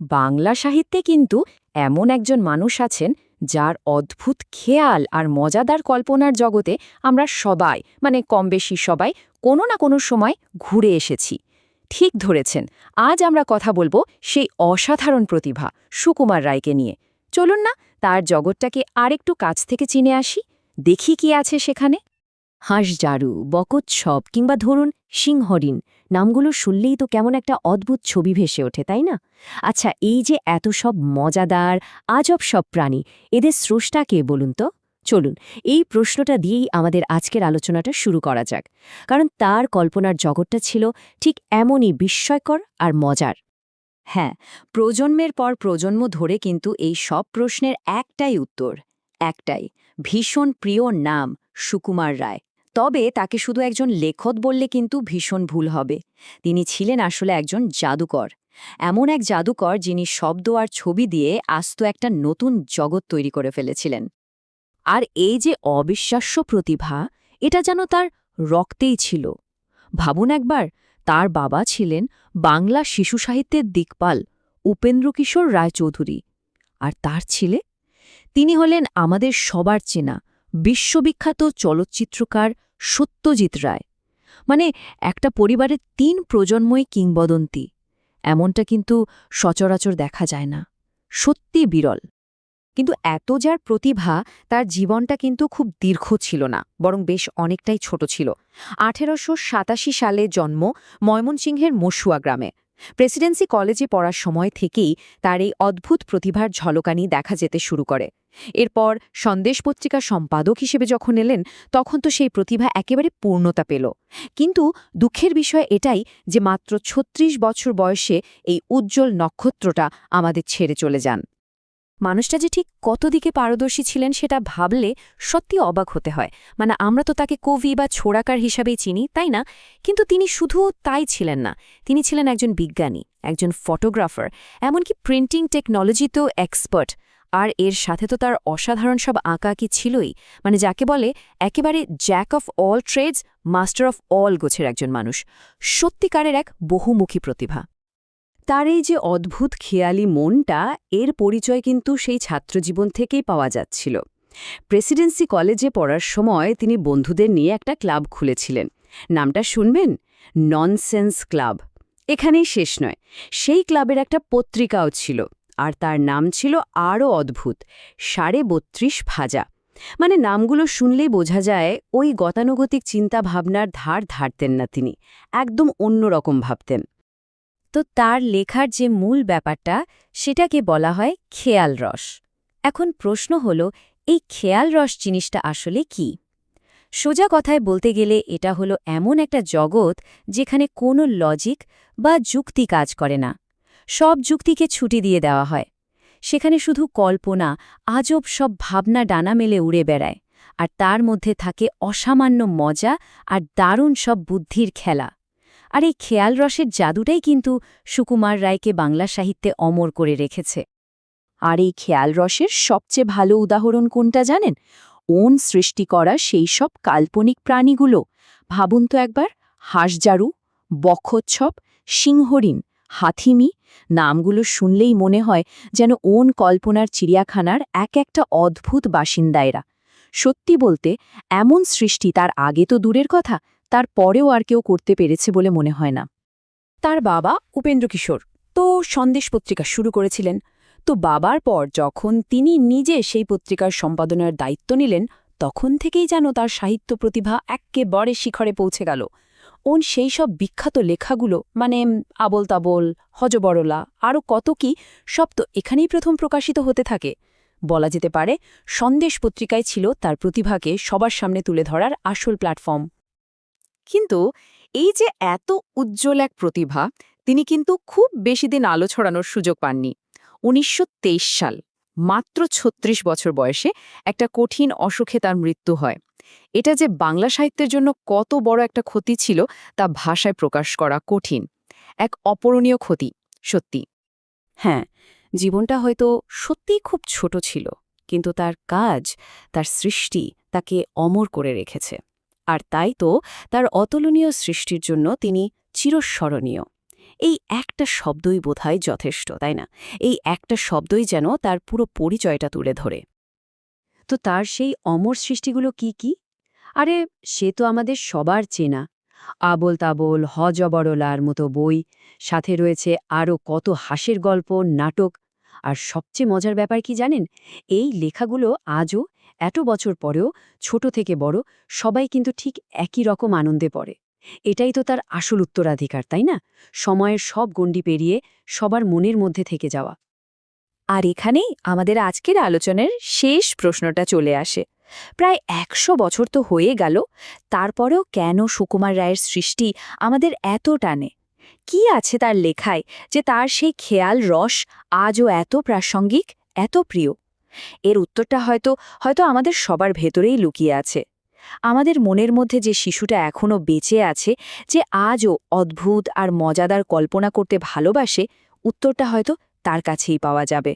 বাংলা সাহিত্যে কিন্তু এমন একজন মানুষ আছেন যার অদ্ভুত খেয়াল আর মজাদার কল্পনার জগতে আমরা সবাই মানে কম বেশি সবাই, কোনো না কোনো সময় ঘুরে এসেছি। ঠিক ধরেছেন, আজ আমরা কথা বলব সেই অসাধারণ প্রতিভা সুকুমার রায়কে নিয়ে। চলুন না, তার জগৎটাকে আরেকটু কাছ থেকে চিনে আসি, দেখি কি আছে সেখানে। হাঁসজারু বকোৎসব কিংবা ধরুন সিংহরিণ, নামগুলো শুনলেই তো কেমন একটা অদ্ভুত ছবি ভেসে ওঠে, তাই না? আচ্ছা এই যে এত সব মজাদার, আজব সব প্রাণী, এদের স্রষ্টা কে বলুন তো? চলুন, এই প্রশ্নটা দিয়েই আমাদের আজকের আলোচনাটা শুরু করা যাক। কারণ তার কল্পনার জগৎটা ছিল ঠিক এমনই বিস্ময়কর আর মজার। হ্যাঁ প্রজন্মের পর প্রজন্ম ধরে কিন্তু এই সব প্রশ্নের একটাই উত্তর, একটাই, ভীষণ প্রিয় নাম সুকুমার রায়। তবে তাকে শুধু একজন লেখক বললে কিন্তু ভীষণ ভুল হবে। তিনি ছিলেন আসলে একজন জাদুকর। এমন এক জাদুকর যিনি শব্দ আর ছবি দিয়ে আস্ত একটা নতুন জগৎ তৈরি করে ফেলেছিলেন। আর এই যে অবিশ্বাস্য প্রতিভা, এটা যেন তার রক্তেই ছিল। ভাবুন একবার, তার বাবা ছিলেন বাংলা শিশু সাহিত্যের দিকপাল উপেন্দ্রকিশোর রায়চৌধুরী। আর তার ছেলে? তিনি হলেন আমাদের সবার চেনা বিশ্ববিখ্যাত চলচ্চিত্রকার সত্যজিৎ রায়। মানে একটা পরিবারের তিন প্রজন্মই কিংবদন্তি। এমনটা কিন্তু সচরাচর দেখা যায় না। সত্যি বিরল। কিন্তু এত যার প্রতিভা, তার জীবনটা কিন্তু খুব দীর্ঘ ছিল না, বরং বেশ অনেকটাই ছোট ছিল। আঠেরোশো সাতাশি সালে জন্ম ময়মনসিংহের মসুয়া গ্রামে। প্রেসিডেন্সি কলেজে পড়ার সময় থেকেই তার এই অদ্ভুত প্রতিভার ঝলকানি দেখা যেতে শুরু করে। এরপর সন্দেশ পত্রিকা সম্পাদক হিসেবে যখন এলেন, তখন তো সেই প্রতিভা একেবারে পূর্ণতা পেল। কিন্তু দুঃখের বিষয় এটাই যে মাত্র ছত্রিশ বছর বয়সে এই উজ্জ্বল নক্ষত্রটা আমাদের ছেড়ে চলে যান। মানুষটা যে ঠিক কত দিকে পারদর্শী ছিলেন সেটা ভাবলে সত্যি অবাক হতে হয়। মানে আমরা তো তাকে কবি বা ছোড়াকার হিসাবেই চিনি, তাই না? কিন্তু তিনি শুধু তাই ছিলেন না। তিনি ছিলেন একজন বিজ্ঞানী, একজন ফটোগ্রাফার, এমনকি প্রিন্টিং টেকনোলজিতেও এক্সপার্ট। আর এর সাথে তো তার অসাধারণ সব আঁকা কি ছিলই। মানে যাকে বলে একেবারে jack of all trades, master of all গোছের একজন মানুষ। সত্যিকারের এক বহুমুখী প্রতিভা। তার এই যে অদ্ভুত খেয়ালি মনটা, এর পরিচয় কিন্তু সেই ছাত্রজীবন থেকেই পাওয়া যাচ্ছিল। প্রেসিডেন্সি কলেজে পড়ার সময় তিনি বন্ধুদের নিয়ে একটা ক্লাব খুলেছিলেন। নামটা শুনবেন? Nonsense club. এখানেই শেষ নয়। সেই ক্লাবের একটা পত্রিকাও ছিল, আর তার নাম ছিল আরও অদ্ভুত, সাড়ে বত্রিশ ভাজা। মানে নামগুলো শুনলেই বোঝা যায়, ওই গতানুগতিক চিন্তাভাবনার ধার ধারতেন না তিনি, একদম অন্যরকম ভাবতেন। তো তার লেখার যে মূল ব্যাপারটা, সেটাকে বলা হয় খেয়াল রস। এখন প্রশ্ন হল, এই খেয়াল রস জিনিসটা আসলে কি? সোজা কথায় বলতে গেলে এটা হলো এমন একটা জগৎ যেখানে কোনো লজিক বা যুক্তি কাজ করে না। সব যুক্তিকে ছুটি দিয়ে দেওয়া হয়। সেখানে শুধু কল্পনা, আজব সব ভাবনা ডানা মেলে উড়ে বেড়ায়, আর তার মধ্যে থাকে অসামান্য মজা আর দারুণ সব বুদ্ধির খেলা। আর এই খেয়াল রসের জাদুটাই কিন্তু সুকুমার রায়কে বাংলা সাহিত্যে অমর করে রেখেছে। আর এই খেয়াল রসের সবচেয়ে ভালো উদাহরণ কোনটা জানেন? ওন সৃষ্টি করা সেই সব কাল্পনিক প্রাণীগুলো। ভাবুন তো একবার, হাঁসজারু বক্ষোচ্ছব সিংহরিণ, হাথিমি, নামগুলো শুনলেই মনে হয় যেন ওন কল্পনার চিড়িয়াখানার এক একটা অদ্ভুত বাসিন্দায়রা। সত্যি বলতে, এমন সৃষ্টি তার আগে তো দূরের কথা তার পরেও আর কেউ করতে পেরেছে বলে মনে হয় না। তার বাবা উপেন্দ্র কিশোর। তো সন্দেশ পত্রিকা শুরু করেছিলেন। তো বাবার পর যখন তিনি নিজে সেই পত্রিকার সম্পাদনার দায়িত্ব নিলেন, তখন থেকেই যেন তার সাহিত্য প্রতিভা এক্কেবারে শিখরে পৌঁছে গেল। ওন সেই সব বিখ্যাত লেখাগুলো মানে আবল তাবল হজবরলা আরও কত কি, সব তো এখানেই প্রথম প্রকাশিত হতে থাকে। বলা যেতে পারে, সন্দেশ পত্রিকায় ছিল তার প্রতিভাকে সবার সামনে তুলে ধরার আসল প্ল্যাটফর্ম। কিন্তু এই যে এত উজ্জ্বল এক প্রতিভা, তিনি কিন্তু খুব বেশি দিন আলো ছড়ানোর সুযোগ পাননি। উনিশশো তেইশ সাল, মাত্র ৩৬ বছর বয়সে একটা কঠিন অসুখে তার মৃত্যু হয়। এটা যে বাংলা সাহিত্যের জন্য কত বড় একটা ক্ষতি ছিল, তা ভাষায় প্রকাশ করা কঠিন। এক অপরণীয় ক্ষতি, সত্যি। হ্যাঁ জীবনটা হয়তো সত্যিই খুব ছোট ছিল, কিন্তু তার কাজ, তার সৃষ্টি তাকে অমর করে রেখেছে। আর তাই তো তার অতুলনীয় সৃষ্টির জন্য তিনি চিরস্মরণীয়। এই একটা শব্দই বোধহয় যথেষ্ট, তাই না? এই একটা শব্দই যেন তার পুরো পরিচয়টা তুলে ধরে। তো তার সেই অমর সৃষ্টিগুলো কি কি? আরে, সে তো আমাদের সবার চেনা। আবল তাবল হজবরলার মতো বই, সাথে রয়েছে আরও কত হাসির গল্প, নাটক আর সবচেয়ে মজার ব্যাপার কি জানেন? এই লেখাগুলো আজও এত বছর পরেও ছোট থেকে বড় সবাই কিন্তু ঠিক একই রকম আনন্দে পড়ে। এটাই তো তার আসল উত্তরাধিকার, তাই না? সময়ের সব গণ্ডি পেরিয়ে সবার মনের মধ্যে থেকে যাওয়া। আর এখানেই আমাদের আজকের আলোচনার শেষ প্রশ্নটা চলে আসে। প্রায় একশো বছর তো হয়ে গেল, তারপরেও কেন সুকুমার রায়ের সৃষ্টি আমাদের এত টানে কি আছে তার লেখায় যে তার সেই খেয়াল রস আজও এত প্রাসঙ্গিক, এত প্রিয়? এর উত্তরটা হয়তো হয়তো আমাদের সবার ভেতরেই লুকিয়ে আছে। আমাদের মনের মধ্যে যে শিশুটা এখনও বেঁচে আছে, যে আজও অদ্ভুত আর মজাদার কল্পনা করতে ভালোবাসে, উত্তরটা হয়তো তার কাছেই পাওয়া যাবে।